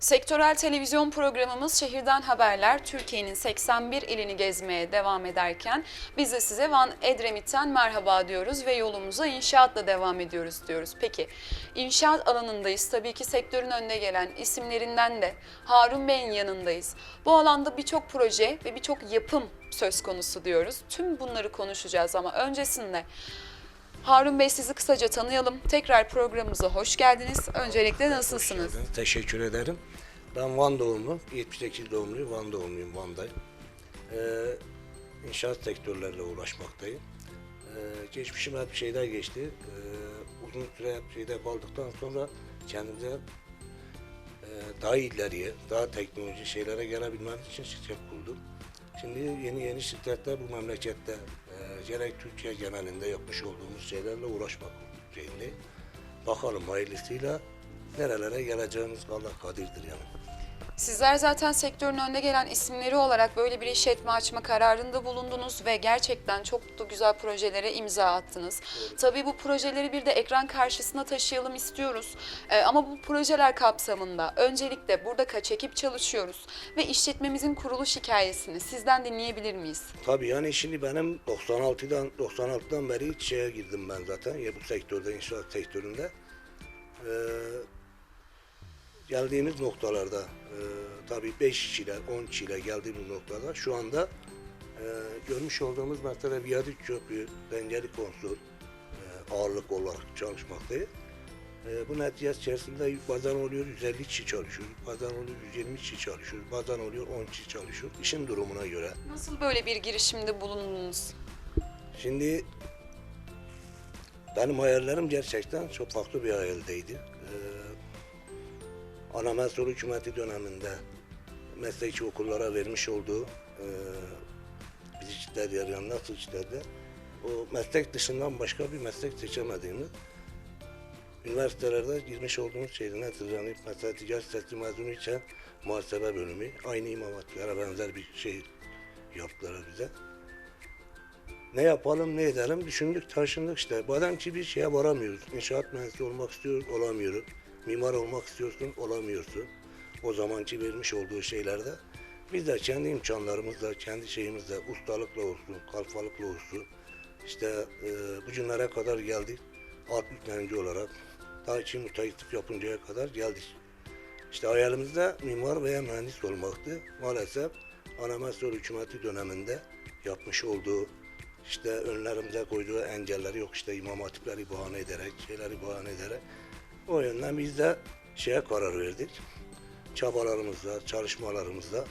Sektörel televizyon programımız Şehirden Haberler Türkiye'nin 81 ilini gezmeye devam ederken biz de size Van Edremit'ten merhaba diyoruz ve yolumuza inşaatla devam ediyoruz diyoruz. Peki inşaat alanındayız. Tabii ki sektörün önüne gelen isimlerinden de Harun Bey'in yanındayız. Bu alanda birçok proje ve birçok yapım söz konusu diyoruz. Tüm bunları konuşacağız ama öncesinde Harun Bey sizi kısaca tanıyalım. Tekrar programımıza hoş geldiniz. Öncelikle nasılsınız? Teşekkür ederim. Ben Van doğumlu, 78 doğumluyum, Van doğumluyum, Van'dayım. Ee, inşaat sektörlerle uğraşmaktayım. Ee, geçmişim hep şeyler geçti. Ee, uzun süre hep şeyde kaldıktan sonra kendimize e, daha ileriye, daha teknoloji şeylere gelebilmemiz için şirket kurdum. Şimdi yeni yeni şirketler bu memlekette e, gerek Türkiye genelinde yapmış olduğumuz şeylerle uğraşmak şeyinde. Bakalım hayırlısıyla nerelere geleceğimiz Allah kadirdir yani. Sizler zaten sektörün önde gelen isimleri olarak böyle bir işletme açma kararında bulundunuz ve gerçekten çok da güzel projelere imza attınız. Tabii bu projeleri bir de ekran karşısına taşıyalım istiyoruz. Ee, ama bu projeler kapsamında öncelikle burada kaç ekip çalışıyoruz ve işletmemizin kuruluş hikayesini sizden dinleyebilir miyiz? Tabii yani şimdi benim 96'dan 96'dan beri şeye girdim ben zaten ya bu sektörde inşaat sektöründe. Ee, geldiğimiz noktalarda e, tabii 5 kişiyle 10 kişiyle geldiğimiz noktada şu anda e, görmüş olduğumuz mesela viyadük köprü, dengeli konsol e, ağırlık olarak çalışmaktayız. E, bu netice içerisinde bazen oluyor 150 kişi çalışıyor, bazen oluyor 120 kişi çalışıyor, bazen oluyor 10 kişi çalışıyor. İşin durumuna göre. Nasıl böyle bir girişimde bulundunuz? Şimdi benim hayallerim gerçekten çok farklı bir hayaldeydi. Ee, Anamensor hükümeti döneminde mesleki okullara vermiş olduğu e, biz işler yarayan nasıl işlerde o meslek dışından başka bir meslek seçemediğimiz üniversitelerde girmiş olduğumuz nedir? Yani mesela ticaret sesli mezunu için muhasebe bölümü aynı imam hatiplara benzer bir şey yaptılar bize ne yapalım ne edelim düşündük taşındık işte. Bazen ki bir şeye varamıyoruz. İnşaat mühendisi olmak istiyoruz olamıyoruz. Mimar olmak istiyorsun olamıyorsun. O zamanki vermiş olduğu şeylerde biz de kendi imkanlarımızla, kendi şeyimizle, ustalıkla olsun, kalfalıkla olsun, işte e, bu günlere kadar geldik. Alt yüklenci olarak daha için müteahhitlik yapıncaya kadar geldik. İşte hayalimizde mimar veya mühendis olmaktı. Maalesef Anamensor hükümeti döneminde yapmış olduğu işte önlerimize koyduğu engelleri yok işte imam hatipleri bahane ederek, şeyleri bahane ederek o yönden biz de şeye karar verdik. Çabalarımızla, çalışmalarımızla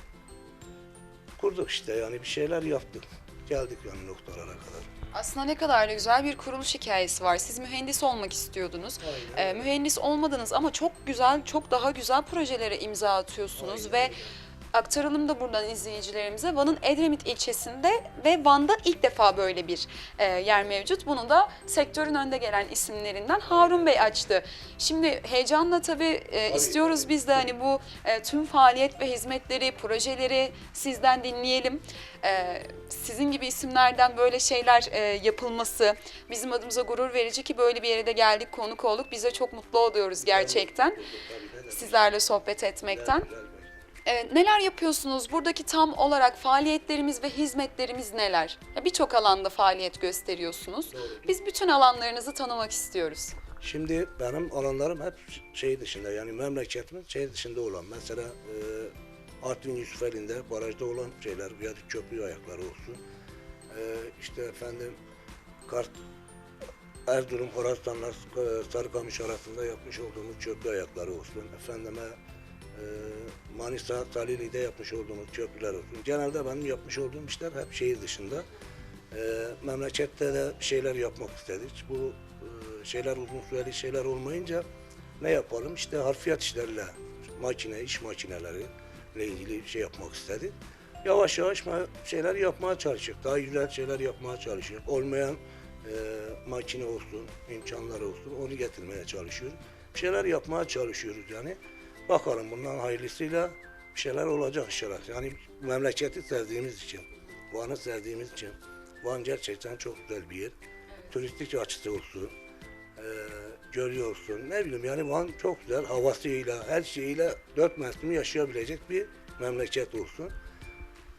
kurduk işte yani bir şeyler yaptık. Geldik yani noktalara kadar. Aslında ne kadar da güzel bir kuruluş hikayesi var. Siz mühendis olmak istiyordunuz. Ee, mühendis olmadınız ama çok güzel, çok daha güzel projelere imza atıyorsunuz ve aktaralım da buradan izleyicilerimize. Van'ın Edremit ilçesinde ve Van'da ilk defa böyle bir e, yer mevcut. Bunu da sektörün önde gelen isimlerinden Harun Bey açtı. Şimdi heyecanla tabii e, istiyoruz biz de hani bu e, tüm faaliyet ve hizmetleri, projeleri sizden dinleyelim. E, sizin gibi isimlerden böyle şeyler e, yapılması bizim adımıza gurur verici ki böyle bir yere de geldik, konuk olduk. Biz de çok mutlu oluyoruz gerçekten sizlerle sohbet etmekten. Evet, neler yapıyorsunuz? Buradaki tam olarak faaliyetlerimiz ve hizmetlerimiz neler? Ya Birçok alanda faaliyet gösteriyorsunuz. Biz bütün alanlarınızı tanımak istiyoruz. Şimdi benim alanlarım hep şey dışında yani memleketimin şey dışında olan mesela e, Artvin Yusufeli'nde barajda olan şeyler viyadük köprü ayakları olsun. E, işte efendim Kart Erzurum Horasan'la e, Sarıkamış arasında yapmış olduğumuz köprü ayakları olsun. Efendime e, Manisa Salili'de yapmış olduğumuz köprüler olsun. Genelde benim yapmış olduğum işler hep şehir dışında. E, memlekette de şeyler yapmak istedik. Bu e, şeyler uzun süreli şeyler olmayınca ne yapalım? İşte harfiyat işleriyle makine, iş makineleri ile ilgili şey yapmak istedik. Yavaş yavaş şeyler yapmaya çalışıyoruz. Daha güzel şeyler yapmaya çalışıyoruz. Olmayan e, makine olsun, imkanlar olsun onu getirmeye çalışıyoruz. Bir şeyler yapmaya çalışıyoruz yani. Bakalım bundan hayırlısıyla bir şeyler olacak inşallah. Yani memleketi sevdiğimiz için, Van'ı sevdiğimiz için. Van gerçekten çok güzel bir yer. Turistik açısı olsun. Ee, görüyorsun. Ne bileyim yani Van çok güzel havasıyla, her şeyiyle dört mevsimi yaşayabilecek bir memleket olsun.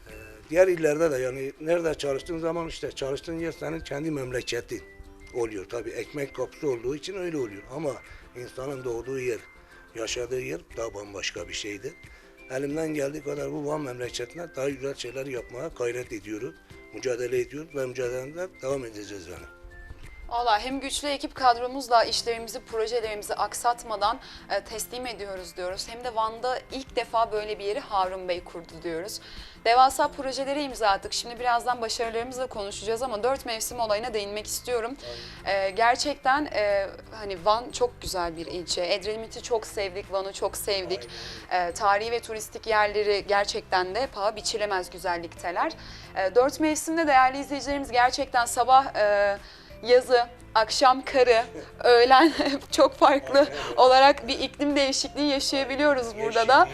Ee, diğer illerde de yani nerede çalıştığın zaman işte çalıştığın yer senin kendi memleketin oluyor. Tabii ekmek kapısı olduğu için öyle oluyor. Ama insanın doğduğu yer, yaşadığı yer daha bambaşka bir şeydi. Elimden geldiği kadar bu Van memleketine daha güzel şeyler yapmaya gayret ediyoruz. Mücadele ediyoruz ve mücadelede devam edeceğiz yani. Valla hem güçlü ekip kadromuzla işlerimizi, projelerimizi aksatmadan e, teslim ediyoruz diyoruz. Hem de Van'da ilk defa böyle bir yeri Harun Bey kurdu diyoruz. Devasa projelere imza attık. Şimdi birazdan başarılarımızla konuşacağız ama dört mevsim olayına değinmek istiyorum. E, gerçekten e, hani Van çok güzel bir ilçe. Edremit'i çok sevdik, Van'ı çok sevdik. E, tarihi ve turistik yerleri gerçekten de paha biçilemez güzellikteler. E, dört mevsimde değerli izleyicilerimiz gerçekten sabah... E, yazı, akşam karı, öğlen çok farklı olarak bir iklim değişikliği yaşayabiliyoruz burada da.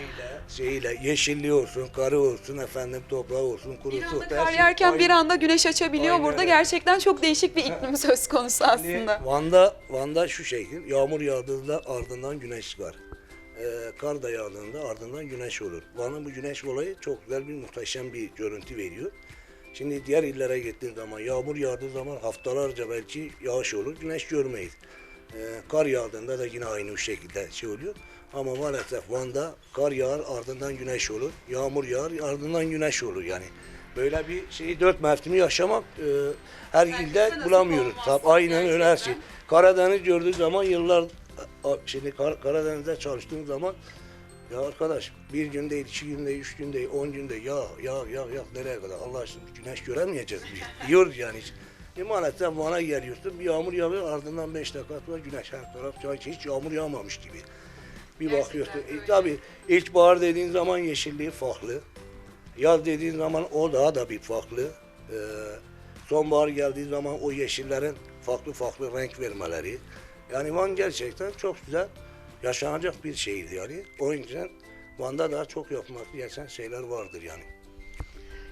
Şeyiyle, yeşilliği olsun, karı olsun, efendim toprağı olsun, kurusu Bir anda kar yerken bir anda güneş açabiliyor. Aynen Burada öyle. gerçekten çok değişik bir iklim söz konusu aslında. Van'da, Van'da şu şekil, yağmur yağdığında ardından güneş çıkar. Ee, kar da yağdığında ardından güneş olur. Van'ın bu güneş olayı çok güzel bir muhteşem bir görüntü veriyor. Şimdi diğer illere gittiğin zaman yağmur yağdığı zaman haftalarca belki yağış olur, güneş görmeyiz. Ee, kar yağdığında da yine aynı bu şekilde şey oluyor. Ama maalesef Van'da kar yağar ardından güneş olur, yağmur yağar ardından güneş olur yani. Böyle bir şeyi dört mevsimi yaşamak e, her Herkese ilde nasip bulamıyoruz. olmaz Tabii, aynen öyle her şey. gerçekten. Karadeniz gördüğü zaman yıllar a- şimdi Kar- Karadeniz'de çalıştığım zaman ya arkadaş bir gün değil, iki gün değil, üç gün değil, on gün değil, ya ya ya ya nereye kadar Allah aşkına güneş göremeyeceğiz biz. Diyoruz yani. E maalesef Van'a geliyorsun bir yağmur yağıyor ardından beş dakika sonra güneş her taraf hiç yağmur yağmamış gibi. Bir Gerçekten bakıyorsun. E, tabii ilkbahar dediğin zaman yeşilliği farklı. Yaz dediğin zaman o daha da bir farklı. Ee, sonbahar geldiği zaman o yeşillerin farklı farklı renk vermeleri. Yani Van gerçekten çok güzel yaşanacak bir şehirdi yani. O yüzden Van'da daha çok yapması gereken şeyler vardır yani.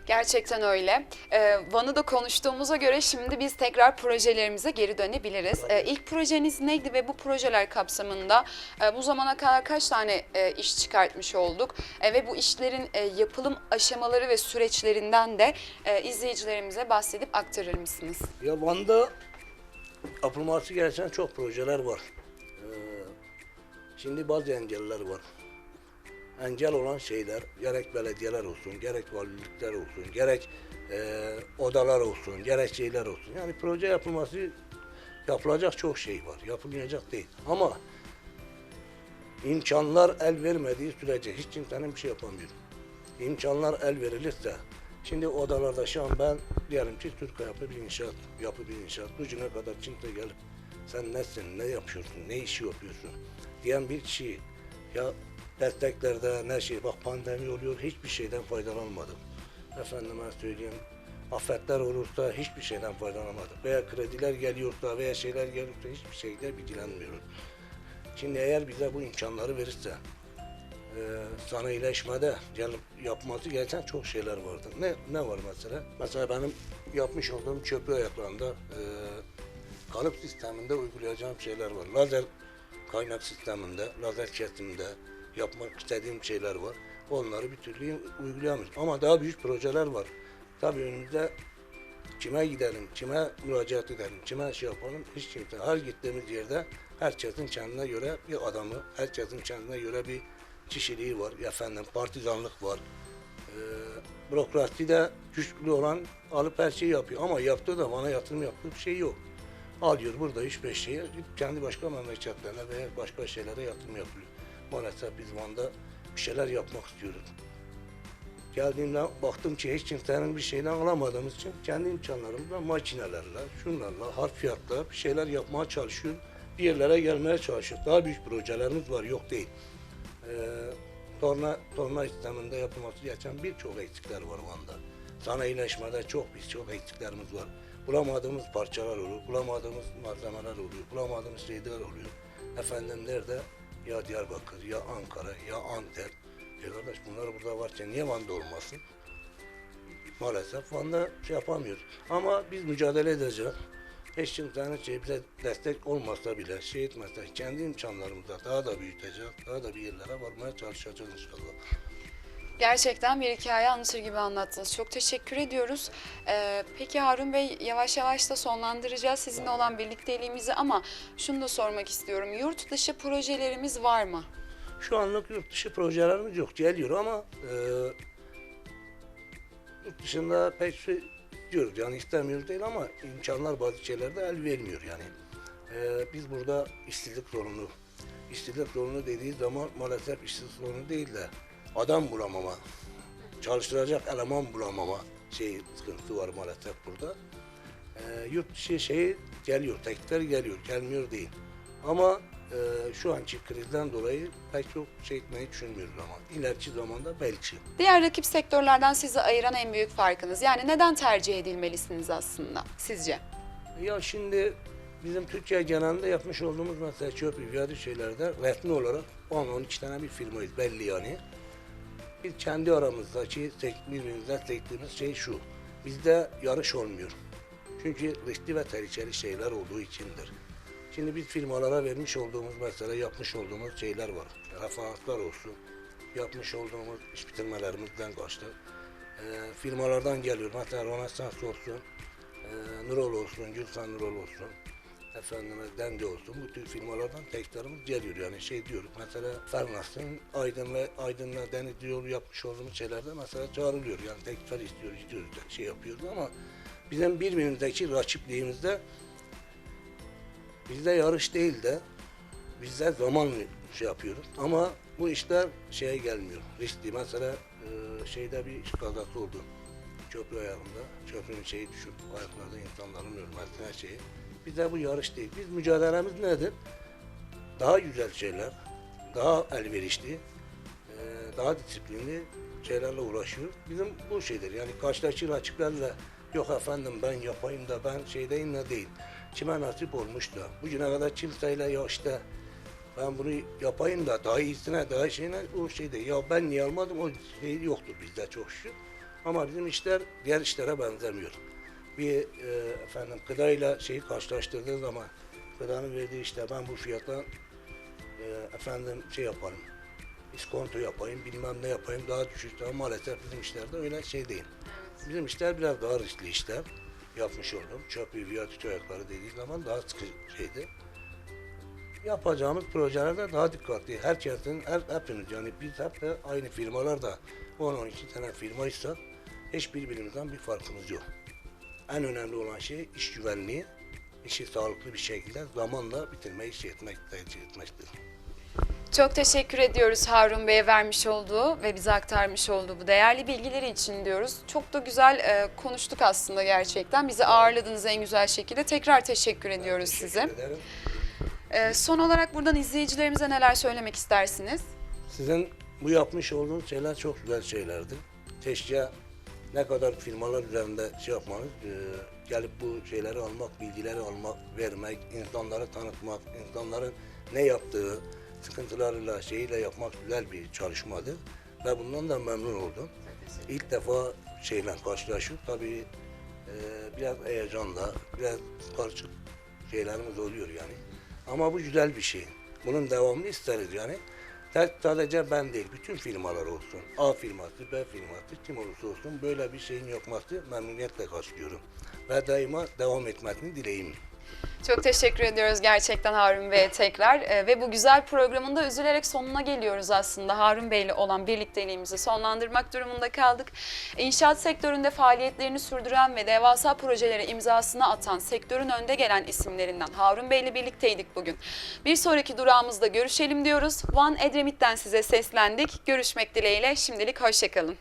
Gerçekten öyle. Ee, Van'ı da konuştuğumuza göre şimdi biz tekrar projelerimize geri dönebiliriz. Ee, ilk projeniz neydi ve bu projeler kapsamında e, bu zamana kadar kaç tane e, iş çıkartmış olduk? E, ve bu işlerin e, yapılım aşamaları ve süreçlerinden de e, izleyicilerimize bahsedip aktarır mısınız? Ya Van'da yapılması gereken çok projeler var. Ee, şimdi bazı engeller var. Engel olan şeyler gerek belediyeler olsun, gerek valilikler olsun, gerek e, odalar olsun, gerek şeyler olsun. Yani proje yapılması yapılacak çok şey var. Yapılmayacak değil. Ama imkanlar el vermediği sürece hiç kimsenin bir şey yapamıyor. İmkanlar el verilirse, şimdi odalarda şu an ben diyelim ki Türk yapı bir inşaat, yapı bir inşaat, gücüne kadar kimse gelip sen nesin, ne yapıyorsun, ne işi yapıyorsun diyen bir kişi ya desteklerde ne şey, bak pandemi oluyor hiçbir şeyden faydalanmadım. Efendime söyleyeyim, afetler olursa hiçbir şeyden faydalanmadım. Veya krediler geliyorsa veya şeyler geliyorsa hiçbir şeyden bilgilenmiyorum. Şimdi eğer bize bu imkanları verirse, e, sanayileşmede gelip yapması gereken çok şeyler vardır. Ne ne var mesela? Mesela benim yapmış olduğum köprü ayaklarında e, kalıp sisteminde uygulayacağım şeyler var. Lazer kaynak sisteminde, lazer kesiminde yapmak istediğim şeyler var. Onları bir türlü uygulayamıyoruz. Ama daha büyük projeler var. Tabii önümüzde kime gidelim, kime müracaat edelim, kime şey yapalım hiç kimse. Her gittiğimiz yerde herkesin kendine göre bir adamı, herkesin kendine göre bir kişiliği var. Efendim partizanlık var. Ee, bürokraside güçlü olan alıp her şeyi yapıyor. Ama yaptığı da bana yatırım yaptığı bir şey yok. Alıyor burada 3-5 şeye, kendi başka memleketlerine veya başka şeylere yatırım yapıyor. Maalesef biz Van'da bir şeyler yapmak istiyoruz. Geldiğimde baktım ki hiç kimsenin bir şeyden alamadığımız için kendi imkanlarımızla makinelerle, şunlarla, harfiyatla bir şeyler yapmaya çalışıyoruz. Bir yerlere gelmeye çalışıyoruz. Daha büyük projelerimiz var, yok değil. Ee, torna, torna sisteminde yapılması gereken birçok eksikler var Van'da. Sanayileşmede çok biz çok eksiklerimiz var. Bulamadığımız parçalar olur, bulamadığımız malzemeler oluyor, bulamadığımız şeyler oluyor. Efendim nerede? Ya Diyarbakır, ya Ankara, ya Antep. E kardeş bunlar burada varken niye Van'da olmasın? Maalesef Van'da şey yapamıyoruz. Ama biz mücadele edeceğiz. hiç kimsenin şey bize destek olmasa bile şey etmezse kendi imkanlarımızla daha da büyüteceğiz. Daha da bir yerlere varmaya çalışacağız inşallah. Gerçekten bir hikaye anlatır gibi anlattınız. Çok teşekkür ediyoruz. Ee, peki Harun Bey yavaş yavaş da sonlandıracağız sizinle olan birlikteliğimizi ama şunu da sormak istiyorum. Yurt dışı projelerimiz var mı? Şu anlık yurt dışı projelerimiz yok geliyor ama e, yurt dışında pek şey diyoruz yani istemiyoruz değil ama imkanlar bazı şeylerde el vermiyor yani. E, biz burada işsizlik sorunu, işsizlik sorunu dediği zaman maalesef işsizlik sorunu değil de adam bulamama, çalıştıracak eleman bulamama şey sıkıntısı var maalesef burada. E, yurt dışı şeyi geliyor, teklifler geliyor, gelmiyor değil. Ama e, şu anki krizden dolayı pek çok şey etmeyi düşünmüyoruz ama ileriki zamanda belki. Diğer rakip sektörlerden sizi ayıran en büyük farkınız. Yani neden tercih edilmelisiniz aslında sizce? Ya şimdi bizim Türkiye genelinde yapmış olduğumuz mesela çöp ivyadi şeylerde resmi olarak 10-12 tane bir firmayız belli yani. Biz kendi aramızdaki tek- birbirimizden çektiğimiz şey şu. Bizde yarış olmuyor. Çünkü riskli ve tehlikeli şeyler olduğu içindir. Şimdi biz firmalara vermiş olduğumuz mesela yapmış olduğumuz şeyler var. Referanslar olsun. Yapmış olduğumuz iş bitirmelerimizden kaçtı. Ee, firmalardan geliyor. Mesela Rönesans olsun. Ee, Nurol olsun, Gülsan Nurol olsun, efendime Dende olsun bu tür firmalardan tekliflerimiz geliyor yani şey diyoruz mesela Fernas'ın Aydın ve Aydın'la Deniz yolu yapmış olduğumuz şeylerde mesela çağrılıyor yani teklifler istiyoruz, istiyoruz şey yapıyoruz ama bizim birbirimizdeki rakipliğimizde bizde yarış değil de bizde zaman şey yapıyoruz ama bu işler şeye gelmiyor. Riskli mesela e, şeyde bir kazası oldu. Köprü ayağında. Köprünün şeyi düşüp ayaklarda insanların ölmesine şeyi. Bizde bu yarış değil. Biz mücadelemiz nedir? Daha güzel şeyler, daha elverişli, e, daha disiplinli şeylerle uğraşıyoruz. Bizim bu şeydir. Yani karşıdaki rakiplerle yok efendim ben yapayım da ben şeydeyim de değil. Kime nasip olmuş da bugüne kadar kimseyle ya işte ben bunu yapayım da daha iyisine daha şeyine o şey değil. Ya ben niye almadım o şey yoktur bizde çok şükür. Ama bizim işler diğer işlere benzemiyor. Bir e, efendim gıdayla şeyi karşılaştırdığı zaman gıdanın verdiği işte ben bu fiyata e, efendim şey yaparım. iskonto yapayım, bilmem ne yapayım daha düşük. Ama maalesef bizim işlerde öyle şey değil. Bizim işler biraz daha riskli işler. Yapmış oldum. Çöpü, viyatüt ayakları dediği zaman daha sıkı şeydi yapacağımız projelerde daha dikkatli. Herkesin, her, hepimiz yani biz hep de aynı firmalarda 10-12 tane firmaysa hiç birbirimizden bir farkımız yok. En önemli olan şey iş güvenliği, işi sağlıklı bir şekilde zamanla bitirmeyi şey etmek, tercih etmektir. Çok teşekkür ediyoruz Harun Bey'e vermiş olduğu ve bize aktarmış olduğu bu değerli bilgileri için diyoruz. Çok da güzel e, konuştuk aslında gerçekten. Bizi ağırladınız en güzel şekilde. Tekrar teşekkür ediyoruz size. Teşekkür ederim. E, son olarak buradan izleyicilerimize neler söylemek istersiniz? Sizin bu yapmış olduğunuz şeyler çok güzel şeylerdi. Keşke ne kadar firmalar üzerinde şey yapmanız, e, gelip bu şeyleri almak, bilgileri almak, vermek, insanları tanıtmak, insanların ne yaptığı, sıkıntılarıyla, şeyiyle yapmak güzel bir çalışmadır. Ve bundan da memnun oldum. İlk defa şeyle karşılaşıp tabii e, biraz heyecanla, biraz karışık şeylerimiz oluyor yani. Ama bu güzel bir şey. Bunun devamını isteriz yani. Sadece ben değil, bütün firmalar olsun. A firması, B firması, kim olursa olsun böyle bir şeyin yapması memnuniyetle karşılıyorum. Ve daima devam etmesini dileğim. Çok teşekkür ediyoruz gerçekten Harun Bey'e tekrar Ee, ve bu güzel programın da üzülerek sonuna geliyoruz aslında. Harun Bey'le olan birlikteliğimizi sonlandırmak durumunda kaldık. İnşaat sektöründe faaliyetlerini sürdüren ve devasa projelere imzasını atan sektörün önde gelen isimlerinden Harun Bey'le birlikteydik bugün. Bir sonraki durağımızda görüşelim diyoruz. Van Edremit'ten size seslendik. Görüşmek dileğiyle şimdilik hoşçakalın.